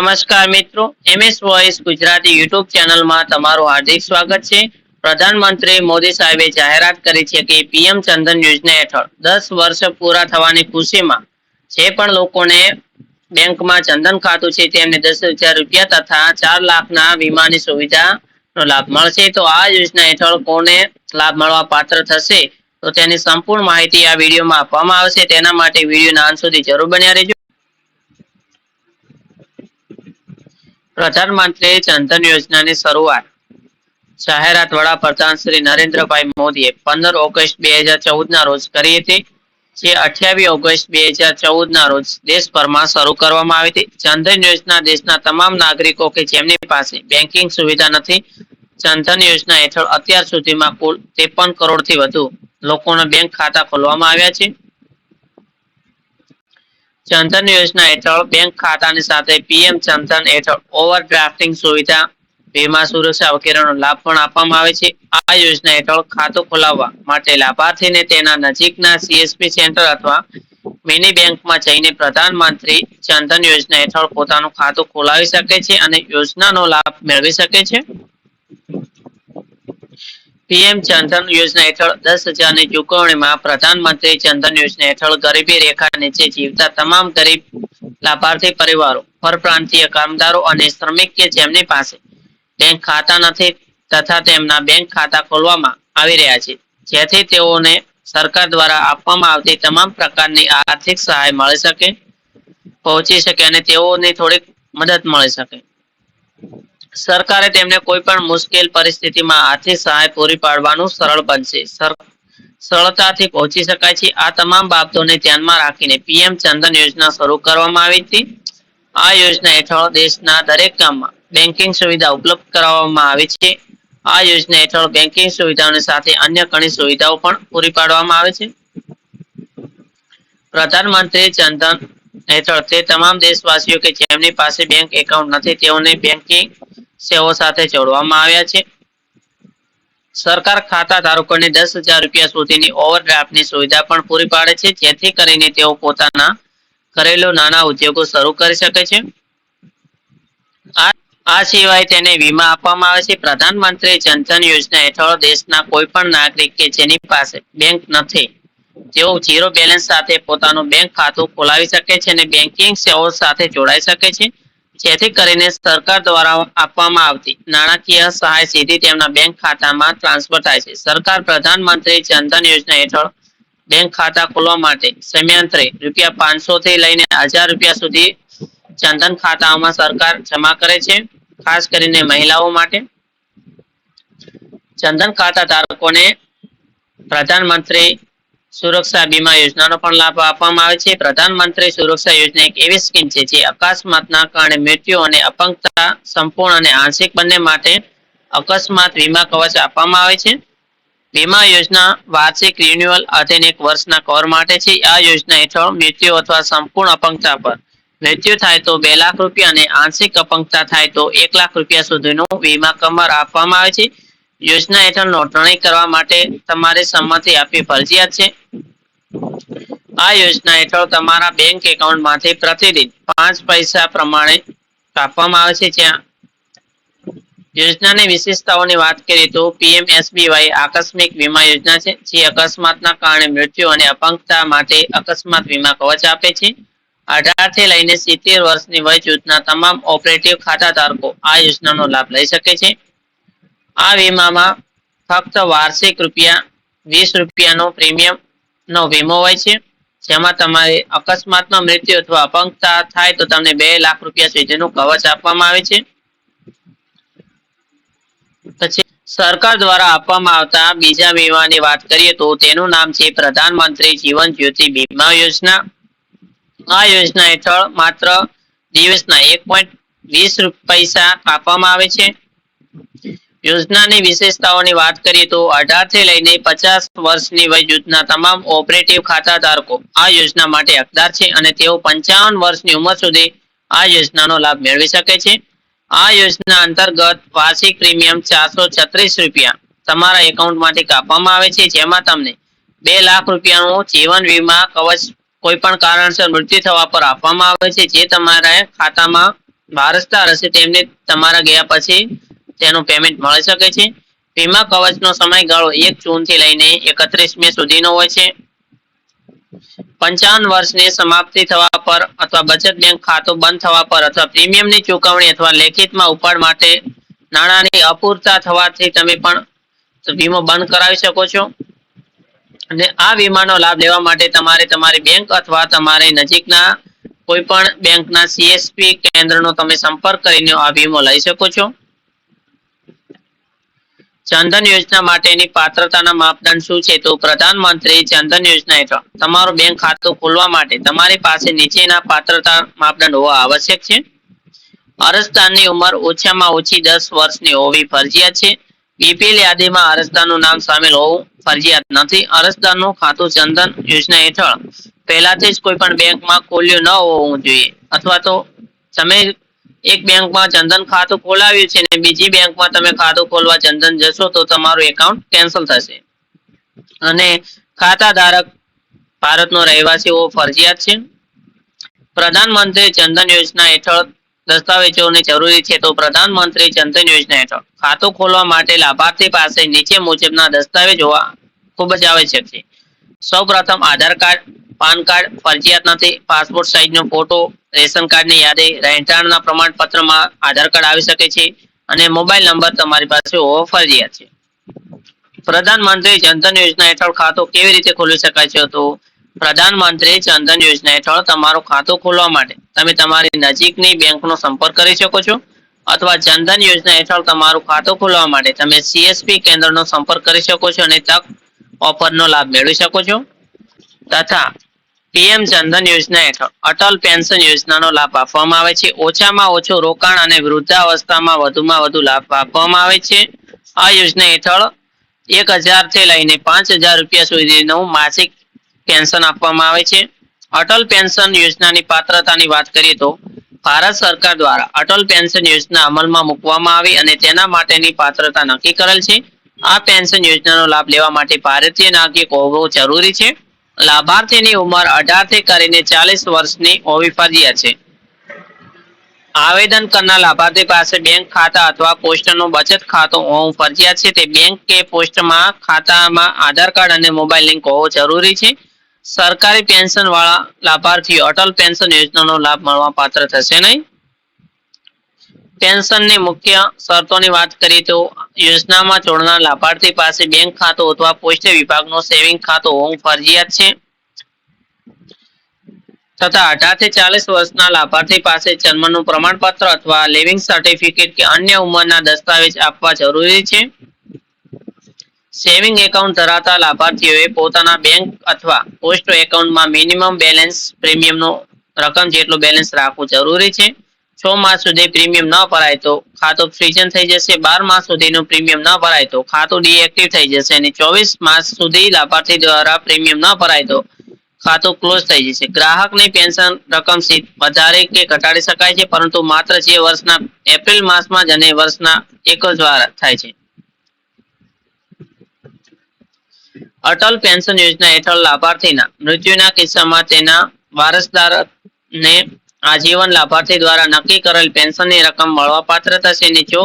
નમસ્કાર મિત્રો, MS voice Gujarati YouTube ચેનલમાં તમારું હાર્દિક સ્વાગત છે. પ્રધાનમંત્રી મોદી સાહેબે જાહેરાત કરી છે કે પીએમ ચંદન યોજના હેઠળ દસ વર્ષ પૂરા થવાની ખુશીમાં જે પણ લોકોને બેંકમાં ચંદન ખાતું છે તેમને દસ હજાર રૂપિયા તથા ચાર લાખના વીમાની સુવિધાનો લાભ મળશે. તો આ યોજના હેઠળ કોને લાભ મળવા પાત્ર થશે? તો તેની સંપૂર્ણ માહિતી આ વિડીયોમાં આપવામાં આવશે. તેના માટે વિડીયોના અંત સુધી જરૂર બન્યા રહેજો. પ્રધાનમંત્રી જનધન યોજનાની શરૂઆત જાહેરાત વડાપ્રધાન શ્રી નરેન્દ્રભાઈ મોદીએ પંદર ઓગસ્ટ બે હજાર ચૌદ ના રોજ કરી હતી. જે અઠ્યાવીસ ઓગસ્ટ બે હજાર ચૌદ ના રોજ દેશભરમાં શરૂ કરવામાં આવી હતી. જનધન યોજના દેશના તમામ નાગરિકો કે જેમની પાસે બેન્કિંગ સુવિધા નથી, જનધન યોજના હેઠળ અત્યાર સુધીમાં કુલ ત્રેપન કરોડથી વધુ લોકોના બેંક ખાતા ખોલવામાં આવ્યા છે. જનધન યોજના હેઠળ બેંક ખાતાની સાથે પીએમ જનધન હેઠળ ઓવરડ્રાફ્ટિંગ સુવિધા, વીમા સુરક્ષા વગેરેનો લાભ પણ આપવામાં આવે છે. આ યોજના હેઠળ ખાતું ખોલાવવા માટે લાભાર્થીને તેના નજીકના સીએસપી સેન્ટર અથવા મિની બેંકમાં જઈને પ્રધાનમંત્રી જનધન યોજના હેઠળ પોતાનું ખાતું ખોલાવી શકે છે અને યોજનાનો લાભ મેળવી શકે છે. પીએમ જનધન યોજના હેઠળ દસ હજારની ચુકવણીમાં પ્રધાનમંત્રી જનધન યોજના હેઠળ ગરીબી રેખા નીચે જીવતા તમામ ગરીબ લાભાર્થી પરિવારો, પરપ્રાંતીય કામદારો અને શ્રમિક કે જેમની પાસે બેંક ખાતા નથી તથા તેમના બેંક ખાતા ખોલવામાં આવી રહ્યા છે. જેથી તેઓને સરકાર દ્વારા આપવામાં આવતી તમામ પ્રકારની આર્થિક સહાય મળી શકે, પહોંચી શકે અને તેઓને થોડીક મદદ મળી શકે. સરકારે તેમને કોઈ પણ મુશ્કેલ પરિસ્થિતિમાં આર્થિક સહાય પૂરી પાડવાનું સરળ બનશે. સરળતાથી પહોંચી શકાય છે. આ તમામ બાબતોને ધ્યાનમાં રાખીને પીએમ ચંદન યોજના શરૂ કરવામાં આવી હતી. આ યોજના હેઠળ દેશના દરેક ગામમાં બેન્કિંગ સુવિધા ઉપલબ્ધ કરાવવામાં આવી છે. આ યોજના હેઠળ બેન્કિંગ સુવિધાઓની સાથે અન્ય ઘણી સુવિધાઓ પણ પૂરી પાડવામાં આવે છે. પ્રધાનમંત્રી ચંદન હેઠળ તે તમામ દેશવાસીઓ કે જેમની પાસે બેંક એકાઉન્ટ નથી, તેઓને બેન્કિંગ સેવાઓ સાથે જોડવામાં આવ્યા છે. સરકાર ખાતા ધારકોને દસ હજાર રૂપિયા સુધીની ઓવરડ્રાફ્ટની સુવિધા પણ પૂરી પાડે છે, જેથી કરીને તેઓ પોતાના ઘરેલુ નાના ઉદ્યોગો શરૂ કરી શકે છે. આ સિવાય તેને વીમા આપવામાં આવે છે. પ્રધાનમંત્રી જનધન યોજના હેઠળ દેશના કોઈ પણ નાગરિક કે જેની પાસે બેંક નથી, તેઓ ઝીરો બેલેન્સ સાથે પોતાનું બેંક ખાતું ખોલાવી શકે છે અને બેન્કિંગ સેવાઓ સાથે જોડાઈ શકે છે. જેથી કરીને સરકાર દ્વારા આપવામાં આવતી નાણાકીય સહાય સીધી તેમના બેંક ખાતામાં ટ્રાન્સફર થાય છે. સરકાર પ્રધાનમંત્રી જનધન યોજના હેઠળ બેંક ખાતા ખોલવા માટે સમયાંતરે રૂપિયા પાંચસો થી લઈને હજાર રૂપિયા સુધી જનધન ખાતાઓમાં સરકાર જમા કરે છે. ખાસ કરીને મહિલાઓ માટે. જનધન ખાતા ધારકોને પ્રધાનમંત્રી સુરક્ષા બીમા યોજનાનો પણ લાભ આપવામાં આવે છે. પ્રધાનમંત્રી સુરક્ષા યોજના એક એવી સ્કીમ છે જે અકસ્માતના કારણે મૃત્યુ અને અપંગતા સંપૂર્ણ અને આંશિક બંને માટે અકસ્માત વીમા કવચ આપવામાં આવે છે. વીમા યોજના વાર્ષિક રિન્યુઅલ અધીન એક વર્ષના કવર માટે છે. આ યોજના હેઠળ મૃત્યુ અથવા સંપૂર્ણ અપંગતા પર મૃત્યુ થાય તો બે લાખ રૂપિયા અને આંશિક અપંગતા થાય તો એક લાખ રૂપિયા સુધીનું વીમા કવર આપવામાં આવે છે. યોજના હેઠળ નોંધણી કરવા માટે તમારે સંમતિ આપવી ફરજિયાત છે. આ યોજના હેઠળ તમારા બેંક એકાઉન્ટમાંથી પ્રતિદિન પાંચ પૈસા પ્રમાણે કાપવામાં આવે છે જ્યાં. યોજનાની વિશેષતાઓની વાત કરીએ તો પીએમએસબીવાય આકસ્મિક વીમા યોજના છે, જે અકસ્માતના કારણે મૃત્યુ અને અપંગતા માટે અકસ્માત વીમા કવચ આપે છે. અઢારથી લઈને સિત્તેર વર્ષની વય જૂથના તમામ ઓપરેટિવ ખાતા ધારકો આ યોજનાનો લાભ લઈ શકે છે. આ વીમામાં ફક્ત વાર્ષિક રૂપિયા વીસ રૂપિયાનો પ્રીમિયમ નો વીમો હોય છે, જેમાં તમારે અકસ્માતમાં મૃત્યુ અથવા અપંગતા થાય તો તમને બે લાખ રૂપિયા સુધીનું કવચ આપવામાં આવે છે. પછી સરકાર દ્વારા આપવામાં આવતા બીજા વીમાની વાત કરીએ તો તેનું નામ છે પ્રધાનમંત્રી જીવન જ્યોતિ બીમા યોજના. આ યોજના હેઠળ માત્ર દિવસના એક પોઈન્ટ વીસ પૈસા કાપવામાં આવે છે. યોજનાની વિશેષતાઓની વાત કરીએ તો અઢારથી લઈને પચાસ વર્ષની વય જૂથના તમામ ઓપરેટિવ ખાતા આ યોજના માટે હકદાર છે અને તેઓ પંચાવન વર્ષની ઉંમર સુધી આ યોજનાનો લાભ મેળવી શકે છે. આ યોજના અંતર્ગત વાર્ષિક પ્રીમિયમ ચારસો છત્રીસ રૂપિયા તમારા એકાઉન્ટમાંથી કાપવામાં આવે છે, જેમાં તમને બે લાખ રૂપિયાનું જીવન વીમા કવચ કોઈ પણ કારણસર મૃત્યુ થવા પર આપવામાં આવે છે, જે તમારા ખાતામાં વારસદાર હશે તેમને તમારા ગયા પછી તેનું પેમેન્ટ મળી શકે છે. વીમા કવચનો સમયગાળો એક જૂનથી લઈને એકત્રીસ મે સુધીનો હોય છે. પંચાવન વર્ષની સમાપ્તિ થવા પર અથવા બચત બેંક ખાતું બંધ થવા પર અથવા પ્રીમિયમની ચુકવણી અથવા લેખિતમાં ઉપાડ માટે નાણાંની અપૂરતા થવાથી તમે પણ વીમો બંધ કરાવી શકો છો. અને આ વીમાનો લાભ લેવા માટે તમારે તમારી બેંક અથવા તમારી નજીકના કોઈ પણ બેંકના સીએસપી કેન્દ્રનો તમે સંપર્ક કરીને આ વીમો લઈ શકો છો. જનધન યોજના માટેની પાત્રતાના માપદંડ શું છે? તો પ્રધાનમંત્રી જનધન યોજના હેઠળ, તમારું બેંક ખાતું ખોલવા માટે તમારી પાસે નીચેના પાત્રતા માપદંડ હોવા આવશ્યક છે. અરજદારની ઉંમર ઓછામાં ઓછી દસ વર્ષની હોવી ફરજિયાત છે. બીપીએલ યાદીમાં અરજદારનું નામ સામેલ હોવું ફરજિયાત નથી. અરજદારનું ખાતું જનધન યોજના હેઠળ પહેલાથી જ કોઈ પણ બેંકમાં ખોલ્યું ન હોવું જોઈએ અથવા તો તમે એક બેંકમાં જનધન ખાતું ખોલાવ્યું છે અને બીજી બેંકમાં તમે ખાતું ખોલવા જનધન જશો તો તમારું એકાઉન્ટ કેન્સલ થશે. અને ખાતા ધારક ભારતનો રહેવાસી હોવો ફરજિયાત છે. પ્રધાનમંત્રી જનધન યોજના હેઠળ દસ્તાવેજોની જરૂરી છે તો પ્રધાનમંત્રી જનધન યોજના હેઠળ ખાતું ખોલવા માટે લાભાર્થી પાસે નીચે મુજબના દસ્તાવેજ હોવા ખૂબ જ આવશ્યક છે. સૌ પ્રથમ આધાર કાર્ડ પાન કાર્ડ, ફરજિયાત નથી. પાસપોર્ટ સાઇઝનો ફોટો રેશન કાર્ડની યાદી, રહેઠાણના પ્રમાણપત્રમાં આધાર કાર્ડ આવી શકે છે અને મોબાઈલ નંબર તમારી પાસે હોવો ફરજિયાત છે. પ્રધાનમંત્રી જનધન યોજના હેઠળ ખાતું કેવી રીતે ખોલી શકાય છે તો પ્રધાનમંત્રી જનધન યોજના હેઠળ તમારું ખાતું ખોલવા માટે તમે તમારી નજીકની બેંકનો સંપર્ક કરી શકો છો અથવા જનધન યોજના હેઠળ તમારું ખાતું ખોલવા માટે તમે સીએસપી કેન્દ્રનો સંપર્ક કરી શકો છો અને તક ઓફરનો લાભ મેળવી શકો છો. તથા પીએમ જનધન યોજના હેઠળ અટલ પેન્શન યોજનાનો લાભ આપવામાં આવે છે. ઓછામાં ઓછું રોકાણ અને વૃદ્ધાવસ્થામાં વધુમાં વધુ લાભ આપવામાં આવે છે. આ યોજના હેઠળ એક થી લઈને પાંચ હજાર રૂપિયા સુધીનું માસિક પેન્શન આપવામાં આવે છે. અટલ પેન્શન યોજનાની પાત્રતાની વાત કરીએ તો ભારત સરકાર દ્વારા અટલ પેન્શન યોજના અમલમાં મૂકવામાં આવી અને તેના માટેની પાત્રતા નક્કી કરેલ છે. આ પેન્શન યોજનાનો લાભ લેવા માટે ભારતીય નાગરિક હોવો જરૂરી છે. લાભાર્થીની ઉંમર અઢારથી કરીને ચાલીસ વર્ષની હોવી ફરજિયાત છે. આવેદન કરનાર લાભાર્થી પાસે બેંક ખાતા અથવા પોસ્ટનું બચત ખાતું હોવું ફરજિયાત છે. તે બેંક કે પોસ્ટમાં ખાતામાં આધાર કાર્ડ અને મોબાઈલ લિંક હોવો જરૂરી છે. સરકારી પેન્શન વાળા લાભાર્થીઓ અટલ પેન્શન યોજનાનો લાભ મળવા પાત્ર થશે નહીં. પેન્શનની મુખ્ય શરતોની વાત કરીએ તો યોજનામાં જોડનાર લાભાર્થી પાસે બેંક ખાતું અથવા પોસ્ટ વિભાગનો સેવિંગ ખાતું હોવું ફરજિયાત છે. તથા અઢારથી ચાલીસ વર્ષના લાભાર્થી પાસે જન્મનું પ્રમાણપત્ર અથવા લિવિંગ સર્ટિફિકેટ કે અન્ય ઉંમરના દસ્તાવેજ આપવા જરૂરી છે. સેવિંગ એકાઉન્ટ ધરાવતા લાભાર્થીઓએ પોતાના બેંક અથવા પોસ્ટ એકાઉન્ટમાં મિનિમમ બેલેન્સ પ્રીમિયમનો રકમ જેટલું બેલેન્સ રાખવું જરૂરી છે. છ માસ સુધી પ્રીમિયમ ન ભરાય તો ખાતું ફ્રીઝન થઈ જશે, બાર માસ સુધીનું પ્રીમિયમ ન ભરાય તો ખાતું ડીએક્ટિવ થઈ જશે અને ચોવીસ માસ સુધી લાભાર્થી દ્વારા પ્રીમિયમ ન ભરાય તો ખાતું ક્લોઝ થઈ જશે. ગ્રાહકની પેન્શન રકમ વધારે કે ઘટાડી શકાય છે, પરંતુ માત્ર જે વર્ષના એપ્રિલ માસમાં જ અને વર્ષના એક જ વાર થાય છે. અટલ પેન્શન યોજના હેઠળ લાભાર્થીના મૃત્યુના કિસ્સામાં તેના વારસદારને આજીવન લાભાર્થી દ્વારા નક્કી કરેલ પેન્શનની રકમ મળવા પાત્ર થશે ને જો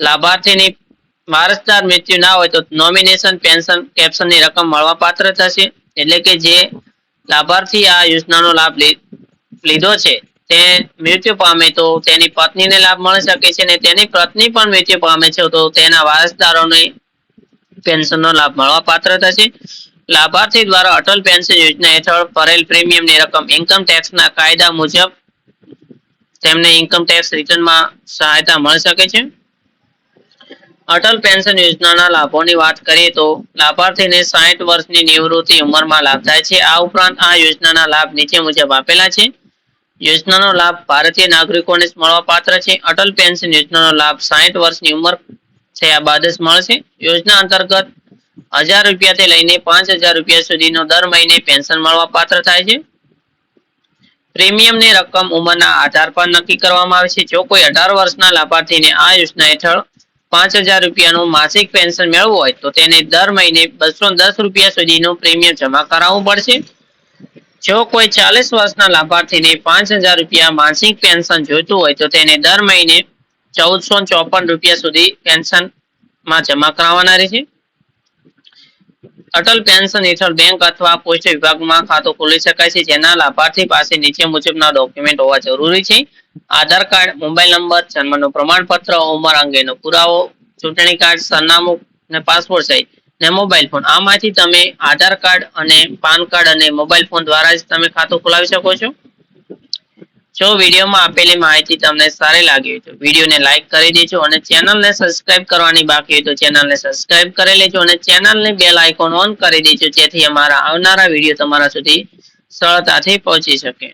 લાભાર્થીની વારસદાર મૃત્યુ ના હોય તો નોમિનેશન પેન્શન કેપ્શનની રકમ મળવા પાત્ર થશે. એટલે કે જે લાભાર્થી આ યોજનાનો લાભ લીધો છે, તે મૃત્યુ પામે તો તેની પત્નીને લાભ મળી શકે છે અને તેની પત્ની પણ મૃત્યુ પામે છે તો તેના વારસદારોને પેન્શનનો લાભ મળવા પાત્ર થશે. લાભાર્થી દ્વારા અટલ પેન્શન યોજના હેઠળ ભરેલ પ્રીમિયમની રકમ ઇન્કમ ટેક્સના કાયદા મુજબ તેમને ઇન્કમ ટેક્સ રિટર્નમાં સહાયતા મળી શકે છે. અટલ પેન્શન યોજનાના લાભોની વાત કરીએ તો લાભાર્થીને સાહીઠ વર્ષની નિવૃત્તિ ઉંમરમાં લાભ થાય છે. આ ઉપરાંત આ યોજનાના લાભ નીચે મુજબ આપેલા છે. યોજનાનો લાભ ભારતીય નાગરિકોને જ મળવા પાત્ર છે. અટલ પેન્શન યોજનાનો લાભ સાહીઠ વર્ષની ઉંમર થયા બાદ જ મળશે. યોજના અંતર્ગત હજાર રૂપિયાથી લઈને પાંચ હજાર રૂપિયા સુધીનો દર મહિને પેન્શન મળવા પાત્ર થાય છે. પ્રીમિયમની રકમ ઉંમરના આધાર પર નક્કી કરવામાં આવે છે. જો કોઈ અઢાર વર્ષના લાભાર્થીને આ યોજના હેઠળ પાંચ હજાર રૂપિયાનું માસિક પેન્શન મેળવવું હોય, તો તેને દર મહિને બસો દસ રૂપિયા સુધીનું પ્રીમિયમ જમા કરાવવું પડશે. જો કોઈ ચાલીસ વર્ષના લાભાર્થીને પાંચ હજાર રૂપિયા માસિક પેન્શન જોઈતું હોય, તો તેને દર મહિને ચૌદસો ચોપન રૂપિયા સુધી પેન્શનમાં જમા કરાવવાના રહેશે. અટલ પેન્શન હેઠળ બેંક અથવા પોસ્ટ વિભાગમાં ખાતું ખોલી શકાય છે. જેના લાભાર્થી પાસે નીચે મુજબના ડોક્યુમેન્ટ હોવા જરૂરી છે. આધાર કાર્ડ, મોબાઈલ નંબર, જન્મનું પ્રમાણપત્ર, ઉંમર અંગેનો પુરાવો, ચૂંટણી કાર્ડ, સરનામું અને પાસપોર્ટ સહિત ને મોબાઈલ ફોન. આમાંથી તમે આધાર કાર્ડ અને પાન કાર્ડ અને મોબાઈલ ફોન દ્વારા જ તમે ખાતું ખોલાવી શકો છો. જો વિડીયોમાં આપેલી માહિતી તમને સારી લાગી હોય તો વિડીયોને લાઈક કરી દેજો અને ચેનલને સબસ્ક્રાઇબ કરવાની બાકી હોય તો ચેનલને સબસ્ક્રાઇબ કરી લેજો અને ચેનલને બેલ આઇકોન ઓન કરી દેજો જેથી અમારા આવનારા વીડિયો તમારા સુધી સરળતાથી પહોંચી શકે.